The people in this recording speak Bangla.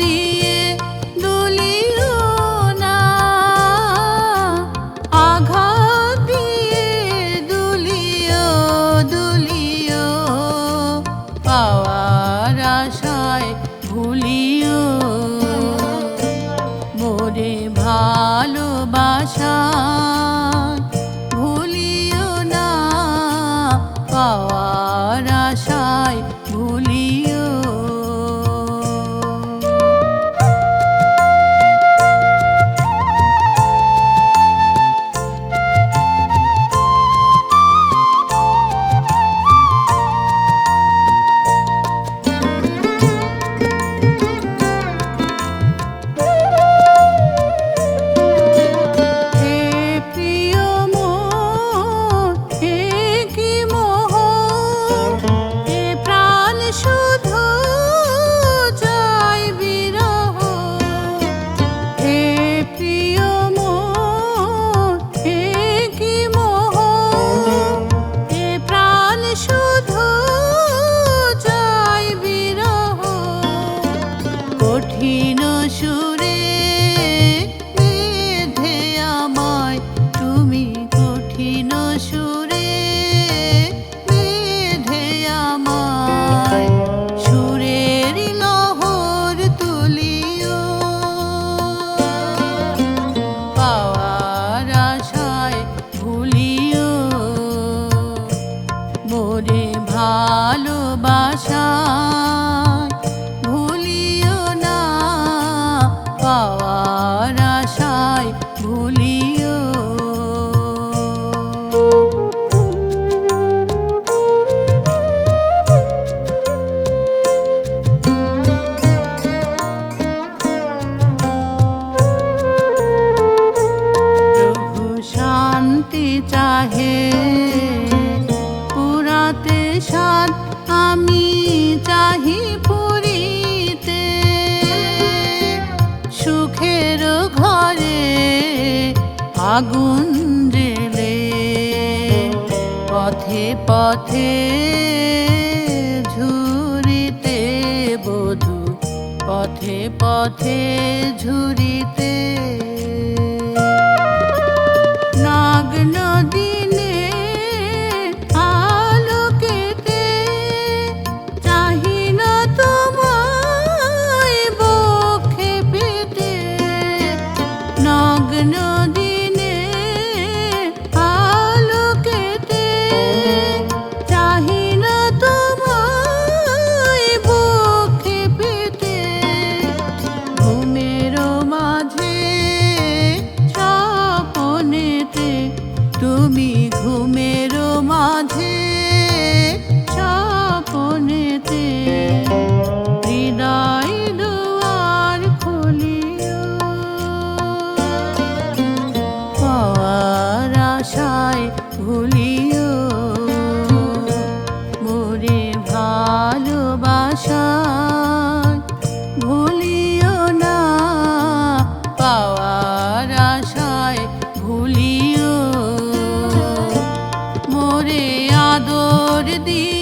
দিয়ে দুলিও না। আঘাত দিয়ে পাওয়ার আশায় ভালোবাসা। কঠিন সুর আগুন জেলে পথে পথে ঝুরিতে বধু পথে পথে ঝু ভুলিও মোরে ভালোবাসা ভুলিও না পাওয়ার আশায় ভুলিও। মোরে আদর দিয়ে